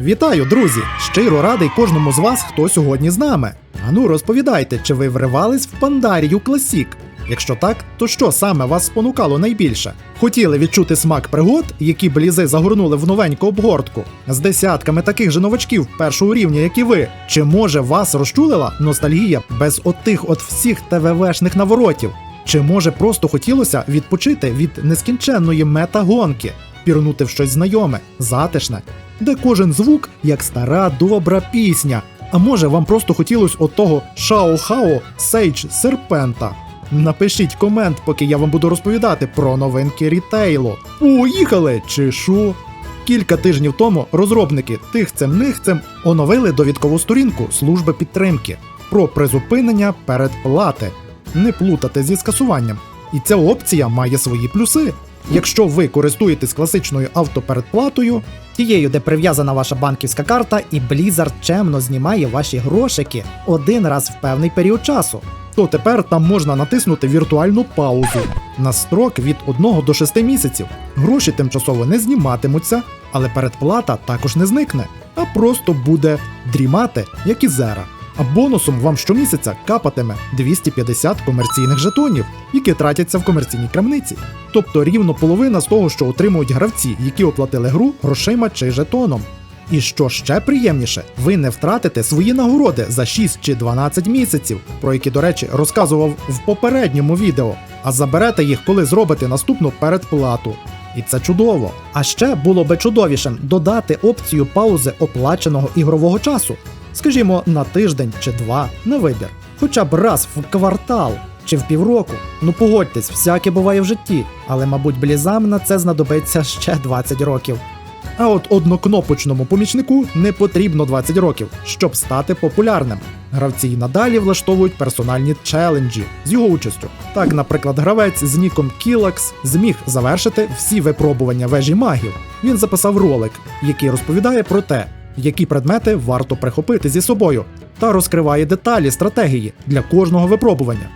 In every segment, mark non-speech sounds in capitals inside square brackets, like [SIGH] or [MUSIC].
Вітаю, друзі! Щиро радий кожному з вас, хто сьогодні з нами. Ану, розповідайте, чи ви вривались в Пандарію Класік? Якщо так, то що саме вас спонукало найбільше? Хотіли відчути смак пригод, які блізи загорнули в новеньку обгортку, з десятками таких же новачків першого рівня, як і ви? Чи може вас розчулила ностальгія без отих от всіх ТВВшних наворотів? Чи може просто хотілося відпочити від нескінченної мета-гонки, пірнути в щось знайоме, затишне, де кожен звук як стара добра пісня? А може вам просто хотілося отого Шао-Хао Сейдж Серпента? Напишіть комент, поки я вам буду розповідати про новинки рітейлу. Поїхали! Чи що? Кілька тижнів тому розробники тихцем нихцем оновили довідкову сторінку служби підтримки про призупинення передплати. Не плутати зі скасуванням. І ця опція має свої плюси. Якщо ви користуєтесь класичною автопередплатою, тією, де прив'язана ваша банківська карта, і Blizzard чемно знімає ваші грошики один раз в певний період часу, то тепер там можна натиснути віртуальну паузу на строк від 1 до 6 місяців. Гроші тимчасово не зніматимуться, але передплата також не зникне, а просто буде дрімати, як і зера. А бонусом вам щомісяця капатиме 250 комерційних жетонів, які тратяться в комерційній крамниці. Тобто рівно половина з того, що отримують гравці, які оплатили гру грошима чи жетоном. І що ще приємніше, ви не втратите свої нагороди за 6 чи 12 місяців, про які, до речі, розказував в попередньому відео, а заберете їх, коли зробите наступну передплату. І це чудово. А ще було би чудовішим додати опцію паузи оплаченого ігрового часу, скажімо, на тиждень чи два на вибір, хоча б раз в квартал чи в півроку. Ну погодьтесь, всяке буває в житті, але, мабуть, блізам на це знадобиться ще 20 років. А от однокнопочному помічнику не потрібно 20 років, щоб стати популярним. Гравці й надалі влаштовують персональні челенджі з його участю. Так, наприклад, гравець з ніком Кілакс зміг завершити всі випробування вежі магів. Він записав ролик, який розповідає про те, які предмети варто прихопити зі собою, та розкриває деталі стратегії для кожного випробування.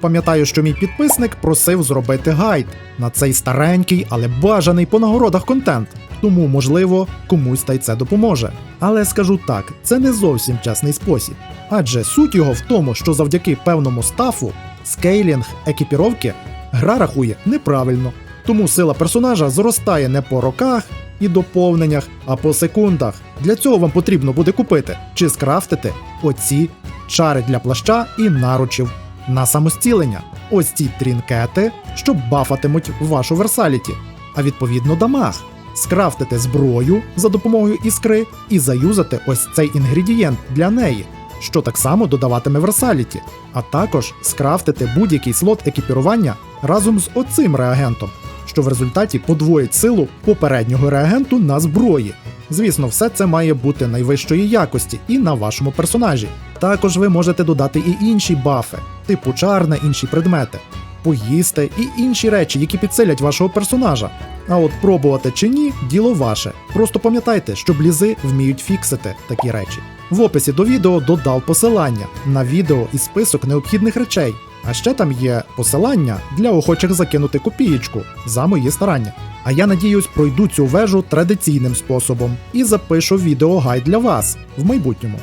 Пам'ятаю, що мій підписник просив зробити гайд на цей старенький, але бажаний по нагородах контент. Тому, можливо, комусь та й це допоможе. Але скажу так, це не зовсім чесний спосіб. Адже суть його в тому, що завдяки певному стафу, скейлінг екіпіровки гра рахує неправильно. Тому сила персонажа зростає не по роках і доповненнях, а по секундах. Для цього вам потрібно буде купити чи скрафтити оці чари для плаща і наручів на самостілення. Ось ці трінкети, що бафатимуть вашу версаліті, а відповідно дамаг. Скрафтити зброю за допомогою іскри і заюзати ось цей інгредієнт для неї, що так само додаватиме версаліті, а також скрафтити будь-який слот екіпірування разом з оцим реагентом, що в результаті подвоїть силу попереднього реагенту на зброї. Звісно, все це має бути найвищої якості і на вашому персонажі. Також ви можете додати і інші бафи, типу чар на інші предмети, поїсти і інші речі, які підсилять вашого персонажа. А от пробувати чи ні, діло ваше. Просто пам'ятайте, що блізи вміють фіксити такі речі. В описі до відео додав посилання на відео і список необхідних речей. А ще там є посилання для охочих закинути копієчку за мої старання. А я надіюсь, пройду цю вежу традиційним способом і запишу відеогайд для вас в майбутньому.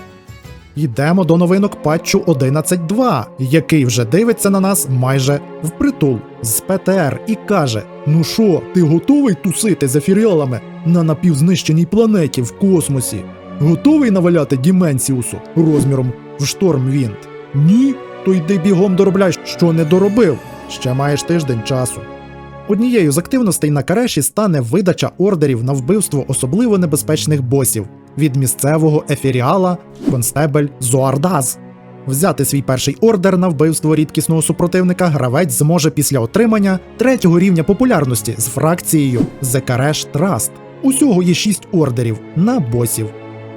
Йдемо до новинок патчу 11.2, який вже дивиться на нас майже впритул з ПТР і каже: Ну що, ти готовий тусити за фіріалами на напівзнищеній планеті в космосі? Готовий наваляти Діменсіусу розміром в Штормвінд? Ні? То йди бігом доробляй, що не доробив. Ще маєш тиждень часу. Однією з активностей на Кареші стане видача ордерів на вбивство особливо небезпечних босів від місцевого ефіріала констебель Зоардаз. Взяти свій перший ордер на вбивство рідкісного супротивника гравець зможе після отримання третього рівня популярності з фракцією The Karesh Trust. Усього є 6 ордерів на босів.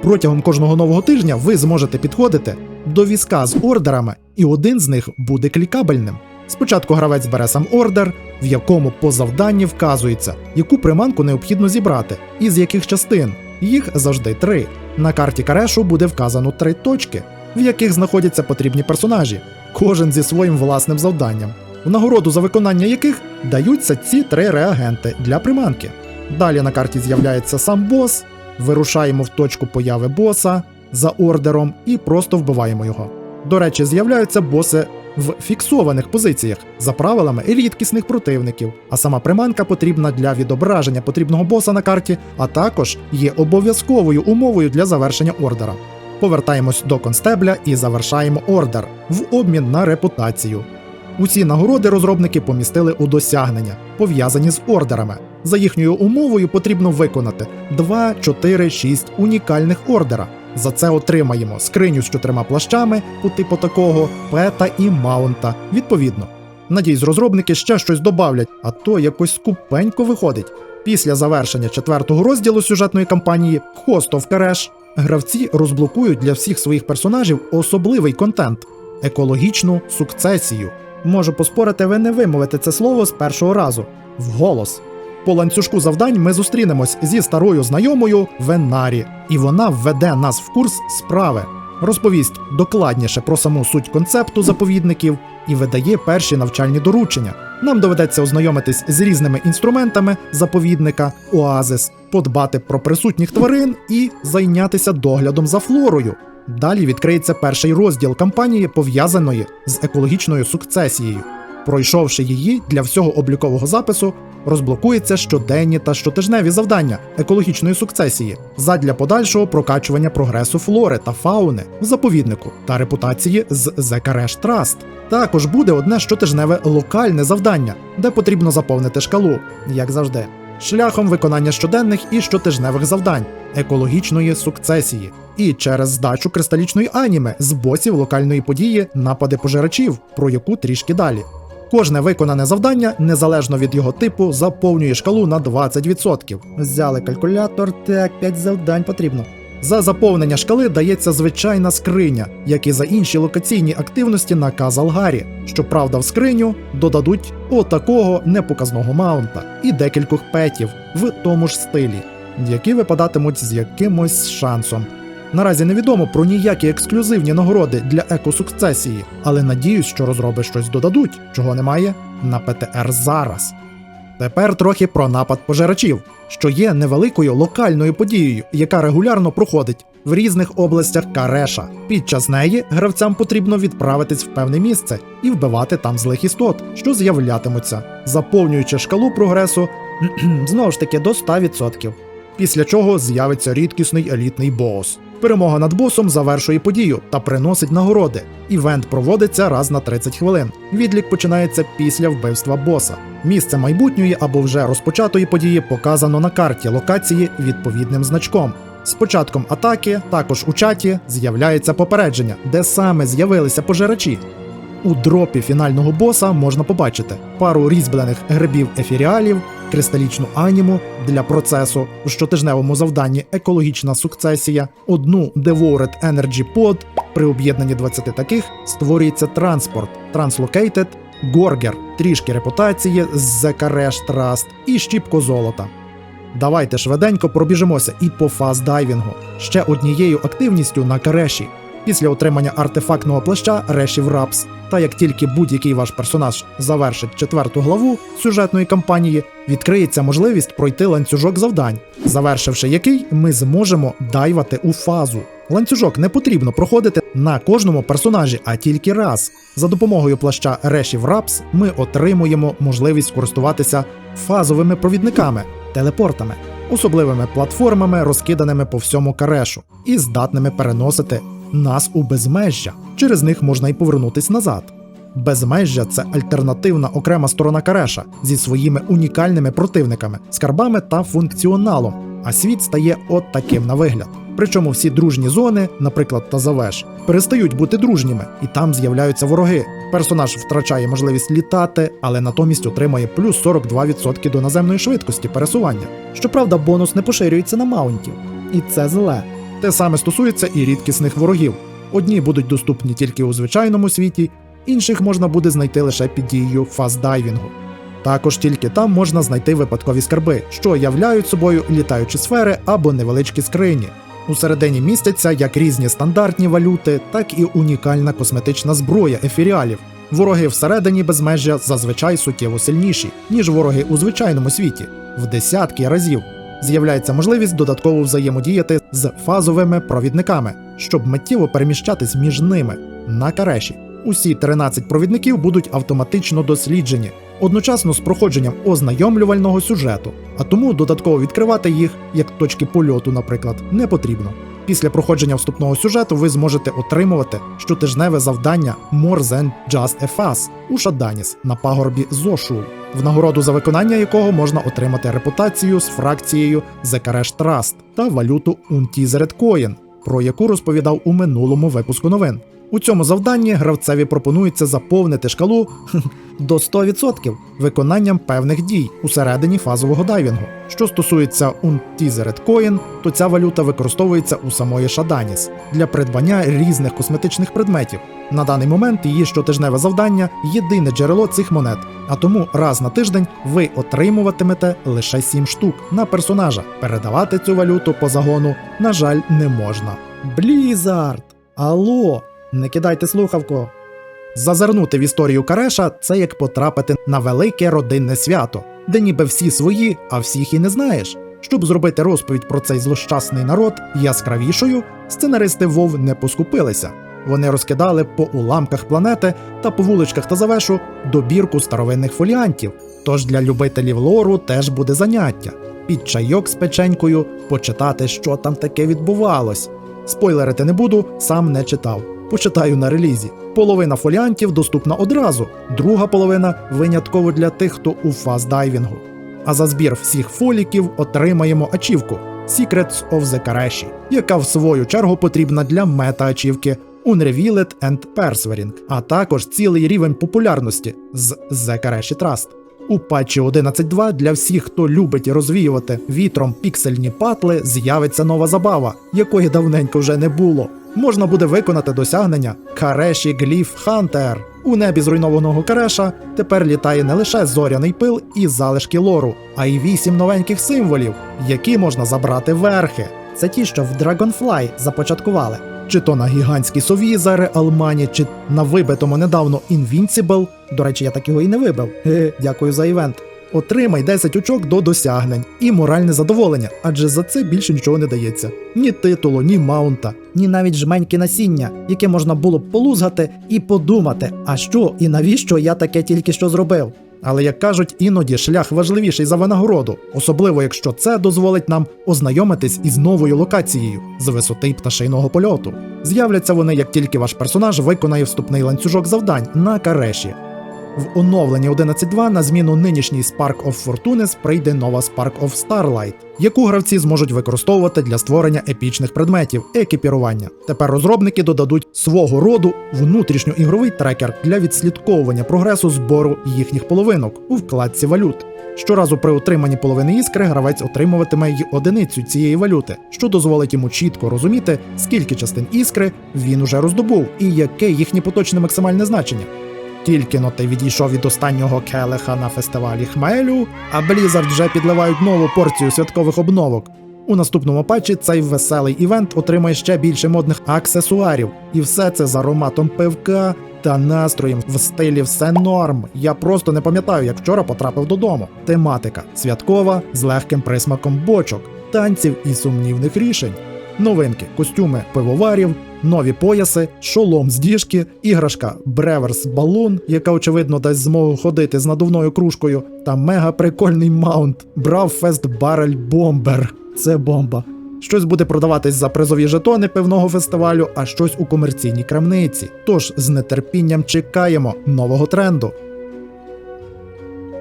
Протягом кожного нового тижня ви зможете підходити до візка з ордерами, і один з них буде клікабельним. Спочатку гравець бере сам ордер, в якому по завданні вказується, яку приманку необхідно зібрати, і з яких частин. Їх завжди три. На карті Карешу буде вказано три точки, в яких знаходяться потрібні персонажі, кожен зі своїм власним завданням, в нагороду за виконання яких даються ці три реагенти для приманки. Далі на карті з'являється сам бос, вирушаємо в точку появи боса за ордером і просто вбиваємо його. До речі, з'являються боси в фіксованих позиціях за правилами рідкісних противників, а сама приманка потрібна для відображення потрібного боса на карті, а також є обов'язковою умовою для завершення ордера. Повертаємось до констебля і завершаємо ордер в обмін на репутацію. Усі нагороди розробники помістили у досягнення, пов'язані з ордерами. За їхньою умовою потрібно виконати 2, 4, 6 унікальних ордера. За це отримаємо скриню з чотирма плащами по типу такого, пета і маунта, відповідно. Надіюсь, розробники ще щось добавлять, а то якось скупенько виходить. Після завершення четвертого розділу сюжетної кампанії of Keresh гравці розблокують для всіх своїх персонажів особливий контент екологічну сукцесію. Можу поспорити, ви не вимовите це слово з першого разу вголос. По ланцюжку завдань ми зустрінемось зі старою знайомою Венарі, і вона введе нас в курс справи, розповість докладніше про саму суть концепту заповідників і видає перші навчальні доручення. Нам доведеться ознайомитись з різними інструментами заповідника, оазис, подбати про присутніх тварин і зайнятися доглядом за флорою. Далі відкриється перший розділ кампанії, пов'язаної з екологічною сукцесією. Пройшовши її для всього облікового запису, розблокується щоденні та щотижневі завдання екологічної сукцесії задля подальшого прокачування прогресу флори та фауни в заповіднику та репутації з Karesh Trust. Також буде одне щотижневе локальне завдання, де потрібно заповнити шкалу, як завжди, шляхом виконання щоденних і щотижневих завдань екологічної сукцесії. І через здачу кристалічної аніме з босів локальної події напади пожирачів, про яку трішки далі. Кожне виконане завдання, незалежно від його типу, заповнює шкалу на 20%. Взяли калькулятор, так 5 завдань потрібно. За заповнення шкали дається звичайна скриня, як і за інші локаційні активності на Казалгарі. Щоправда, в скриню додадуть отакого непоказного маунта і декількох петів в тому ж стилі, які випадатимуть з якимось шансом. Наразі невідомо про ніякі ексклюзивні нагороди для екосукцесії, але надіюсь, що розроби щось додадуть, чого немає на ПТР зараз. Тепер трохи про напад пожирачів, що є невеликою локальною подією, яка регулярно проходить в різних областях Кареша. Під час неї гравцям потрібно відправитись в певне місце і вбивати там злих істот, що з'являтимуться, заповнюючи шкалу прогресу [CLEARS THROAT] знову ж таки до 100%. Після чого з'явиться рідкісний елітний бос. Перемога над босом завершує подію та приносить нагороди. Івент проводиться раз на 30 хвилин. Відлік починається після вбивства боса. Місце майбутньої або вже розпочатої події показано на карті локації відповідним значком. З початком атаки також у чаті з'являється попередження, де саме з'явилися пожирачі. У дропі фінального боса можна побачити пару різьблених грибів ефіріалів, кристалічну аніму для процесу у щотижневому завданні екологічна сукцесія, одну Devoured Energy Pod. При об'єднанні 20 таких створюється транспорт, Translocated, Горгер, трішки репутації з The Trust і щіпко золота. Давайте швиденько пробіжимося і по фаздайвінгу. Ще однією активністю на Кареші. Після отримання артефактного плаща Решів Рапс, та як тільки будь-який ваш персонаж завершить четверту главу сюжетної кампанії, відкриється можливість пройти ланцюжок завдань, завершивши який ми зможемо дайвати у фазу. Ланцюжок не потрібно проходити на кожному персонажі, а тільки раз. За допомогою плаща Решів Рапс ми отримуємо можливість користуватися фазовими провідниками, телепортами, особливими платформами, розкиданими по всьому карешу, і здатними переносити нас у безмежжя. Через них можна й повернутись назад. Безмежжя це альтернативна окрема сторона Кареша зі своїми унікальними противниками, скарбами та функціоналом, а світ стає от таким на вигляд. Причому всі дружні зони, наприклад, Тазавеш, перестають бути дружніми, і там з'являються вороги. Персонаж втрачає можливість літати, але натомість отримує плюс 42% до наземної швидкості пересування. Щоправда, бонус не поширюється на маунтів, і це зле. Те саме стосується і рідкісних ворогів. Одні будуть доступні тільки у звичайному світі, інших можна буде знайти лише під дією фаздайвінгу. Також тільки там можна знайти випадкові скарби, що являють собою літаючі сфери або невеличкі скрині. Усередині містяться як різні стандартні валюти, так і унікальна косметична зброя ефіріалів. Вороги всередині безмежжя зазвичай суттєво сильніші, ніж вороги у звичайному світі, в десятки разів. З'являється можливість додатково взаємодіяти з фазовими провідниками, щоб миттєво переміщатись між ними на кареші. Усі 13 провідників будуть автоматично досліджені одночасно з проходженням ознайомлювального сюжету, а тому додатково відкривати їх, як точки польоту, наприклад, не потрібно. Після проходження вступного сюжету ви зможете отримувати щотижневе завдання More Than Just a Fuss у Шаданіс на пагорбі Зошу, в нагороду за виконання якого можна отримати репутацію з фракцією The Karesh Trust та валюту Untethered Coin, про яку розповідав у минулому випуску новин. У цьому завданні гравцеві пропонується заповнити шкалу до 100% виконанням певних дій усередині фазового дайвінгу. Що стосується Untethered Coin, то ця валюта використовується у самої Шаданіс для придбання різних косметичних предметів. На даний момент її щотижневе завдання єдине джерело цих монет, а тому раз на тиждень ви отримуватимете лише 7 штук на персонажа. Передавати цю валюту по загону, на жаль, не можна. Блізард! Алло! Не кидайте слухавку. Зазирнути в історію Кареша це як потрапити на велике родинне свято, де ніби всі свої, а всіх і не знаєш. Щоб зробити розповідь про цей злощасний народ яскравішою, сценаристи Вов не поскупилися. Вони розкидали по уламках планети та по вуличках та завешу добірку старовинних фоліантів. Тож для любителів лору теж буде заняття. Під чайок з печенькою почитати, що там таке відбувалось. Спойлерити не буду, сам не читав. Почитаю на релізі. Половина фоліантів доступна одразу, друга половина винятково для тих, хто у фаздайвінгу. А за збір всіх фоліків отримаємо ачівку Secrets of the Kareshi, яка в свою чергу потрібна для мета-ачівки Unrevealed and Persevering, а також цілий рівень популярності з The Kareshi Trust. У патчі 11.2 для всіх, хто любить розвіювати вітром піксельні патли, з'явиться нова забава, якої давненько вже не було. Можна буде виконати досягнення Кареші Гліф Хантер. У небі зруйнованого Кареша тепер літає не лише зоряний пил і залишки лору, а й вісім новеньких символів, які можна забрати верхи. Це ті, що в Dragonfly започаткували. Чи то на гігантській сові за Реалмані, чи на вибитому недавно Invincible. До речі, я так його і не вибив. Дякую за івент. Отримай 10 очок до досягнень і моральне задоволення, адже за це більше нічого не дається. Ні титулу, ні маунта, ні навіть жменьки насіння, яке можна було б полузгати і подумати, а що і навіщо я таке тільки що зробив. Але як кажуть, іноді шлях важливіший за винагороду, особливо якщо це дозволить нам ознайомитись із новою локацією з висоти пташиного польоту. З'являться вони, як тільки ваш персонаж виконає вступний ланцюжок завдань на кареші. В оновленні 11.2 на зміну нинішній Spark of Fortunes прийде нова Spark of Starlight, яку гравці зможуть використовувати для створення епічних предметів екіпірування. Тепер розробники додадуть свого роду внутрішньоігровий трекер для відслідковування прогресу збору їхніх половинок у вкладці валют. Щоразу при отриманні половини іскри гравець отримуватиме й одиницю цієї валюти, що дозволить йому чітко розуміти, скільки частин іскри він уже роздобув і яке їхнє поточне максимальне значення. Тільки но ти відійшов від останнього келиха на фестивалі Хмелю, а Blizzard вже підливають нову порцію святкових обновок. У наступному патчі цей веселий івент отримає ще більше модних аксесуарів, і все це з ароматом пивка та настроєм в стилі все норм. Я просто не пам'ятаю, як вчора потрапив додому. Тематика святкова з легким присмаком бочок, танців і сумнівних рішень. Новинки, костюми пивоварів, нові пояси, шолом з діжки, іграшка Бреверс Балун, яка очевидно дасть змогу ходити з надувною кружкою, та мега прикольний маунт Бравфест Барель Бомбер. Це бомба. Щось буде продаватись за призові жетони пивного фестивалю, а щось у комерційній крамниці. Тож з нетерпінням чекаємо нового тренду.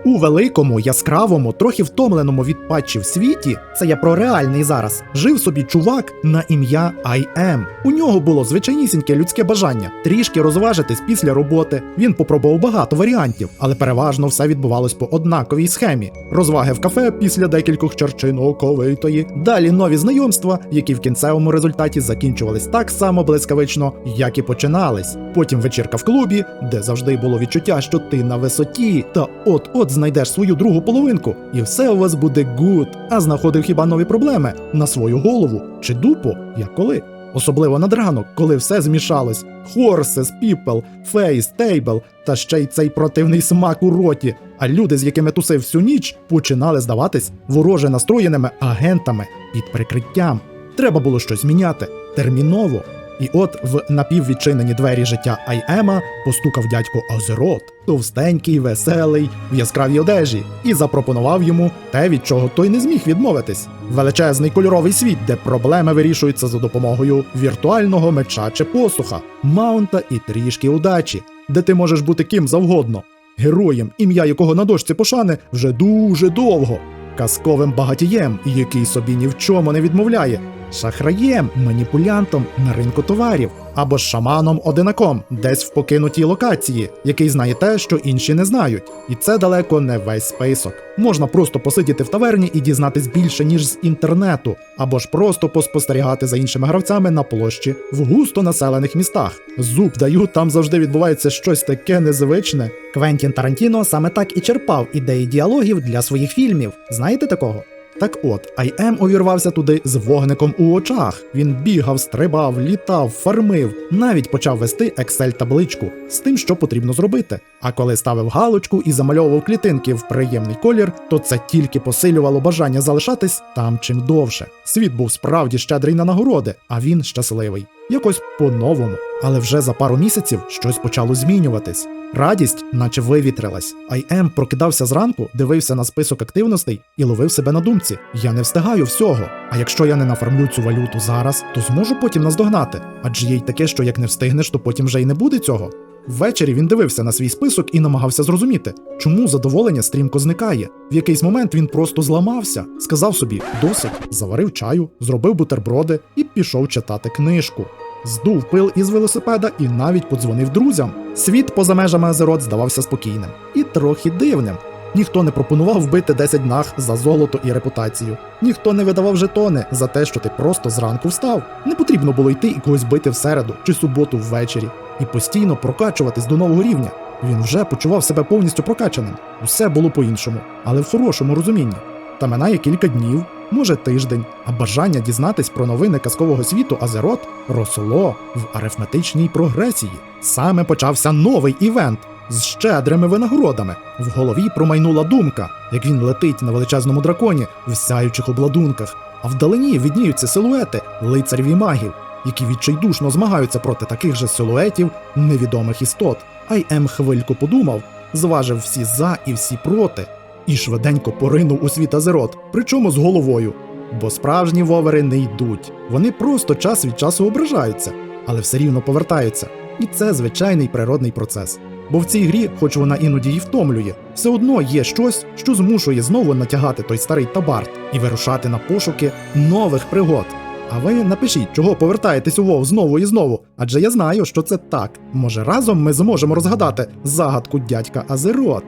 У великому, яскравому, трохи втомленому від патчів світі, це я про реальний зараз, жив собі чувак на ім'я I.M. У нього було звичайнісіньке людське бажання трішки розважитись після роботи. Він попробував багато варіантів, але переважно все відбувалось по однаковій схемі: розваги в кафе після декількох черчин оковитої, далі нові знайомства, які в кінцевому результаті закінчувались так само блискавично, як і починались. Потім вечірка в клубі, де завжди було відчуття, що ти на висоті, та от-от знайдеш свою другу половинку, і все у вас буде гуд. А знаходив хіба нові проблеми на свою голову чи дупу, як коли. особливо над ранок, коли все змішалось: Horses, People, Face, Table та ще й цей противний смак у роті. А люди, з якими тусив всю ніч, починали здаватись вороже настроєними агентами під прикриттям. Треба було щось міняти терміново. І от в напіввідчинені двері життя Айема постукав дядько Озерот, товстенький, веселий, в яскравій одежі, і запропонував йому те, від чого той не зміг відмовитись: величезний кольоровий світ, де проблеми вирішуються за допомогою віртуального меча чи посуха, маунта і трішки удачі, де ти можеш бути ким завгодно, героєм, ім'я якого на дошці пошани вже дуже довго, казковим багатієм, який собі ні в чому не відмовляє, шахраєм, маніпулянтом на ринку товарів або шаманом-одинаком десь в покинутій локації, який знає те, що інші не знають. І це далеко не весь список. Можна просто посидіти в таверні і дізнатись більше, ніж з інтернету, або ж просто поспостерігати за іншими гравцями на площі в густо населених містах. Зуб даю, там завжди відбувається щось таке незвичне. Квентін Тарантіно саме так і черпав ідеї діалогів для своїх фільмів. Знаєте такого? Так от, IM увірвався туди з вогником у очах. Він бігав, стрибав, літав, фармив, навіть почав вести Excel-табличку з тим, що потрібно зробити. А коли ставив галочку і замальовував клітинки в приємний колір, то це тільки посилювало бажання залишатись там чим довше. Світ був справді щедрий на нагороди, а він щасливий. Якось по-новому. Але вже за пару місяців щось почало змінюватись. Радість, наче вивітрилась. Айем прокидався зранку, дивився на список активностей і ловив себе на думці: я не встигаю всього. А якщо я не нафармлю цю валюту зараз, то зможу потім наздогнати. Адже є й таке, що як не встигнеш, то потім вже й не буде цього. Ввечері він дивився на свій список і намагався зрозуміти, чому задоволення стрімко зникає. В якийсь момент він просто зламався, сказав собі досить, заварив чаю, зробив бутерброди і пішов читати книжку. Здув пил із велосипеда і навіть подзвонив друзям. Світ поза межами Азерот здавався спокійним і трохи дивним. Ніхто не пропонував вбити 10 наг за золото і репутацію. Ніхто не видавав жетони за те, що ти просто зранку встав. Не потрібно було йти і когось бити в середу чи суботу ввечері і постійно прокачуватись до нового рівня. Він вже почував себе повністю прокачаним. Усе було по-іншому, але в хорошому розумінні. Та минає кілька днів, може тиждень, а бажання дізнатись про новини казкового світу Азерот росло в арифметичній прогресії. Саме почався новий івент з щедрими винагородами. В голові промайнула думка, як він летить на величезному драконі в сяючих обладунках, а вдалині відніються силуети лицарів і магів, які відчайдушно змагаються проти таких же силуетів невідомих істот. Айем хвильку подумав, зважив всі за і всі проти, і швиденько поринув у світ Азерот, причому з головою. Бо справжні вовери не йдуть. Вони просто час від часу ображаються, але все рівно повертаються. І це звичайний природний процес. Бо в цій грі, хоч вона іноді й втомлює, все одно є щось, що змушує знову натягати той старий табарт і вирушати на пошуки нових пригод. А ви напишіть, чого повертаєтесь у Вов знову і знову, адже я знаю, що це так. Може, разом ми зможемо розгадати загадку дядька Азерот.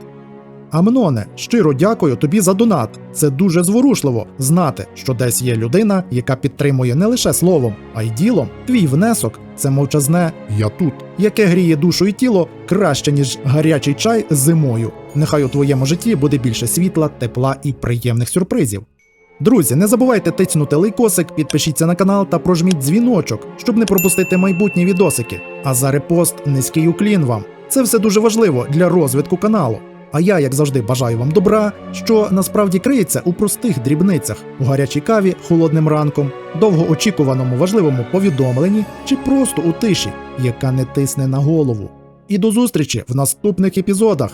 Амноне, щиро дякую тобі за донат. Це дуже зворушливо знати, що десь є людина, яка підтримує не лише словом, а й ділом. Твій внесок це мовчазне Я тут, яке гріє душу і тіло краще, ніж гарячий чай зимою. Нехай у твоєму житті буде більше світла, тепла і приємних сюрпризів. Друзі, не забувайте тицнути лайкосик, підпишіться на канал та прожміть дзвіночок, щоб не пропустити майбутні відосики. А за репост низький уклін вам. Це все дуже важливо для розвитку каналу. А я, як завжди, бажаю вам добра, що насправді криється у простих дрібницях, у гарячій каві холодним ранком, довгоочікуваному важливому повідомленні чи просто у тиші, яка не тисне на голову. І до зустрічі в наступних епізодах.